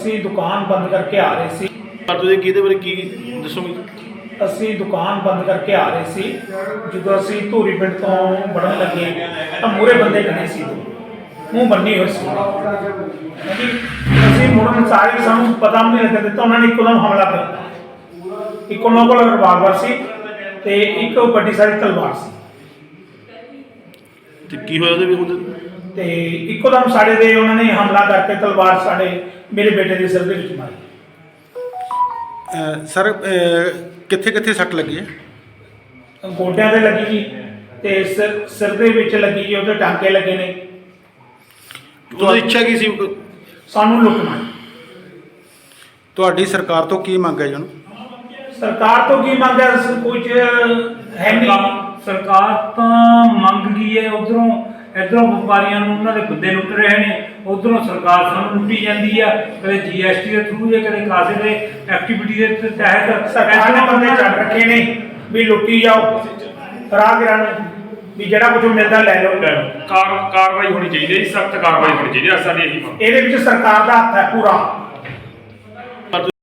ਅਸੀਂ ਦੁਕਾਨ ਬੰਦ ਕਰਕੇ ਆ ਰਹੇ ਸੀ। ਪਰ ਤੁਸੀਂ ਕਿਹਦੇ ਬਾਰੇ ਕੀ ਦੱਸੋਗੇ? ਅਸੀਂ ਦੁਕਾਨ ਬੰਦ ਕਰਕੇ ਆ ਰਹੇ ਸੀ। ਜਦੋਂ ਅਸੀਂ ਧੂਰੀ ਪਿੰਡ ਤੋਂ ਵੜਨ ਲੱਗੇ ਤਾਂ ਮੂਰੇ ਬੰਦੇ ਖੜੇ ਸੀ। ਮੂੰਹ ਬੰਨੀ ਹੋਈ ਸੀ। ਹਾਂਜੀ ਅਸੀਂ ਮੁੜਨ ਸਾਰੇ ਸਾਨੂੰ ਪਤਾ ਵੀ ਨਹੀਂ ਲੱਗਣ ਦਿੱਤਾ ਉਹਨਾਂ ਨੇ ਇੱਕਦਮ ਹਮਲਾ ਕਰ ਦਿੱਤਾ। ਇੱਕ ਉਹਨਾਂ ਕੋਲ ਰਿਵਾਲਵਰ ਸੀ ਤੇ ਇੱਕ ਵੱਡੀ ਸਾਰੀ ਤਲਵਾਰ ਸੀ। ਤੇ ਕੀ ਹੋਇਆ ਉਹਦੇ ਵੀ ਉਹਦੇ ਤੇ ਇੱਕੋਦਮ ਸਾਡੇ ਦੇ ਉਹਨਾਂ ਨੇ ਹਮਲਾ ਕਰਕੇ ਤਲਵਾਰ ਸਾਡੇ ਮੇਰੇ ਬੇਟੇ ਦੇ ਸਿਰ ਦੇ ਵਿੱਚ ਮਾਰੀ। ਅਹ ਸਰ ਕਿੱਥੇ ਕਿੱਥੇ ਸੱਟ ਲੱਗੀ ਹੈ? ਗੋਡਿਆਂ ਤੇ ਲੱਗੀ ਜੀ ਤੇ ਸਿਰ ਸਿਰ ਦੇ ਵਿੱਚ ਲੱਗੀ ਜੀ ਉਹਦੇ ਟਾਂਕੇ ਲੱਗੇ ਨੇ। ਉਹਦੀ ਇੱਛਾ ਕੀ ਸੀ? ਸਾਨੂੰ ਲੁੱਟਣਾ ਤੁਹਾਡੀ ਸਰਕਾਰ ਤੋਂ ਕੀ ਮੰਗ ਹੈ ਜੀ ਹੁਣ ਸਰਕਾਰ ਤੋਂ ਕੀ ਮੰਗਿਆ ਕੁਝ ਹੈ ਨਹੀਂ। ਸਰਕਾਰ ਤਾਂ ਮੰਗ ਗਈ ਹੈ ਉਧਰੋਂ। ਇਧਰੋਂ ਵਪਾਰੀਆਂ ਨੂੰ ਉਹਨਾਂ ਦੇ ਬੰਦੇ ਲੁੱਟ ਰਹੇ ਨੇ ਉਧਰੋਂ ਸਰਕਾਰ ਸਾਨੂੰ ਲੁੱਟੀ ਜਾਂਦੀ ਆ ਕਦੇ ਜੀਐਸਟੀ ਦੇ ਥਰੂ ਜਾਂ ਕਦੇ ਕਾਸੇ ਦੇ ਐਕਟੀਵਿਟੀ ਦੇ ਤਹਿਤ ਸਰਕਾਰ ਨੇ ਬੰਦੇ ਛੱਡ ਰੱਖੇ ਨੇ ਵੀ ਲੁੱਟੀ ਜਾਓ ਰਾਹਗੀਰਾਂ ਨੂੰ ਵੀ ਜਿਹੜਾ ਕੁਝ ਮਿਲਦਾ ਲੈ ਲਓ। ਕਾਰ ਕਾਰਵਾਈ ਹੋਣੀ ਚਾਹੀਦੀ ਹੈ ਸਖਤ ਕਾਰਵਾਈ ਹੋਣੀ ਚਾਹੀਦੀ ਹੈ ਸਾਡੀ ਇਹੀ ਮੰਗ ਇਹਦੇ ਵਿੱਚ ਸਰਕਾਰ ਦਾ ਹੱਥ ਹੈ ਪੂਰਾ।